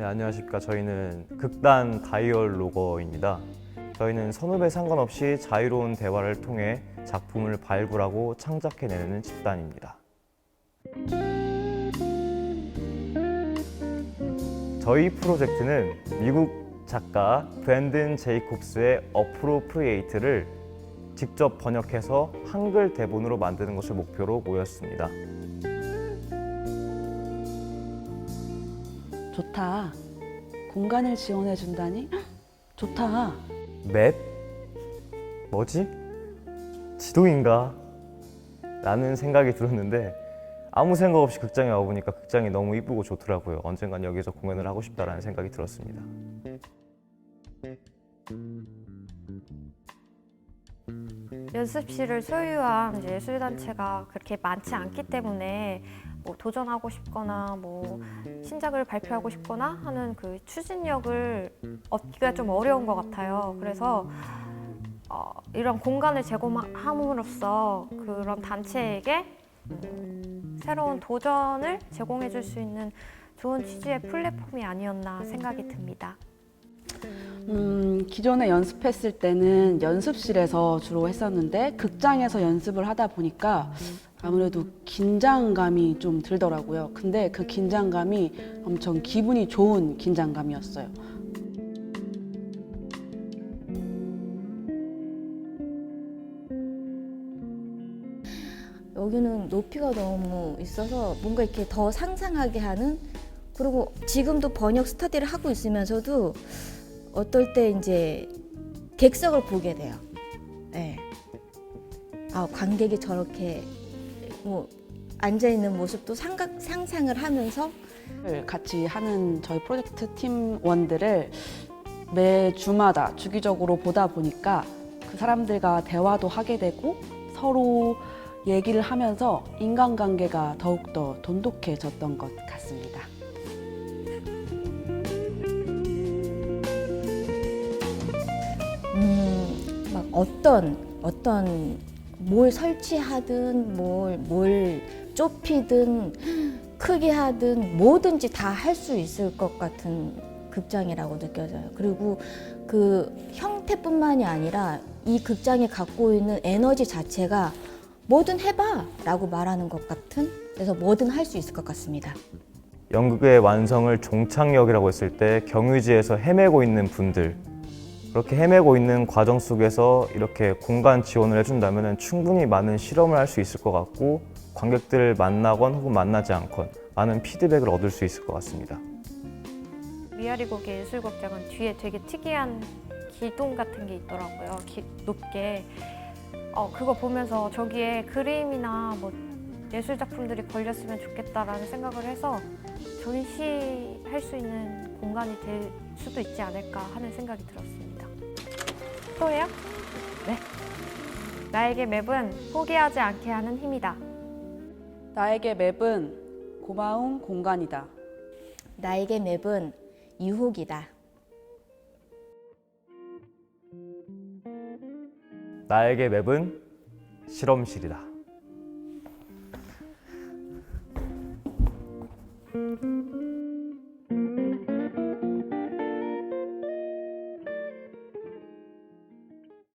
안녕하십니까. 저희는 극단 다이얼 로거입니다. 저희는 선후배 상관없이 자유로운 대화를 통해 작품을 발굴하고 창작해내는 집단입니다. 저희 프로젝트는 미국 작가 브랜든 제이콥스의 어프로프리에이트를 직접 번역해서 한글 대본으로 만드는 것을 목표로 모였습니다. 좋다. 공간을 지원해 준다니? 좋다. 맵? 뭐지? 지도인가? 라는 생각이 들었는데 아무 생각 없이 극장에 와보니까 극장이 너무 이쁘고 좋더라고요. 언젠간 여기서 공연을 하고 싶다라는 생각이 들었습니다. 연습실을 소유한 예술단체가 그렇게 많지 않기 때문에 뭐 도전하고 싶거나 뭐 신작을 발표하고 싶거나 하는 그 추진력을 얻기가 좀 어려운 것 같아요. 그래서 어, 이런 공간을 제공함으로써 그런 단체에게 음, 새로운 도전을 제공해 줄 수 있는 좋은 취지의 플랫폼이 아니었나 생각이 듭니다. 음, 기존에 연습했을 때는 연습실에서 주로 했었는데 극장에서 연습을 하다 보니까 아무래도 긴장감이 좀 들더라고요. 근데 그 긴장감이 엄청 기분이 좋은 긴장감이었어요. 여기는 높이가 너무 있어서 뭔가 이렇게 더 상상하게 하는 그리고 지금도 번역 스터디를 하고 있으면서도 어떨 때 이제 객석을 보게 돼요. 네. 아 관객이 저렇게 뭐 앉아 있는 모습도 상각, 상상을 하면서 같이 하는 저희 프로젝트 팀원들을 매 주마다 주기적으로 보다 보니까 그 사람들과 대화도 하게 되고 서로 얘기를 하면서 인간관계가 더욱더 돈독해졌던 것 같습니다. 음, 막 어떤 어떤 뭘 설치하든 뭘 뭘 좁히든 크게 하든 뭐든지 다 할 수 있을 것 같은 극장이라고 느껴져요. 그리고 그 형태뿐만이 아니라 이 극장이 갖고 있는 에너지 자체가 뭐든 해봐 라고 말하는 것 같은 그래서 뭐든 할 수 있을 것 같습니다. 연극의 완성을 종착역이라고 했을 때 경유지에서 헤매고 있는 분들 그렇게 헤매고 있는 과정 속에서 이렇게 공간 지원을 해준다면 충분히 많은 실험을 할 수 있을 것 같고 관객들을 만나건 혹은 만나지 않건 많은 피드백을 얻을 수 있을 것 같습니다. 미아리곡의 예술극장은 뒤에 되게 특이한 기둥 같은 게 있더라고요. 기- 높게. 어, 그거 보면서 저기에 그림이나 뭐 예술 작품들이 걸렸으면 좋겠다라는 생각을 해서 전시할 수 있는 공간이 될 수도 있지 않을까 하는 생각이 들었습니다. 거예요? 네. 나에게 맵은 포기하지 않게 하는 힘이다. 나에게 맵은 고마운 공간이다. 나에게 맵은 유혹이다. 나에게 맵은 실험실이다.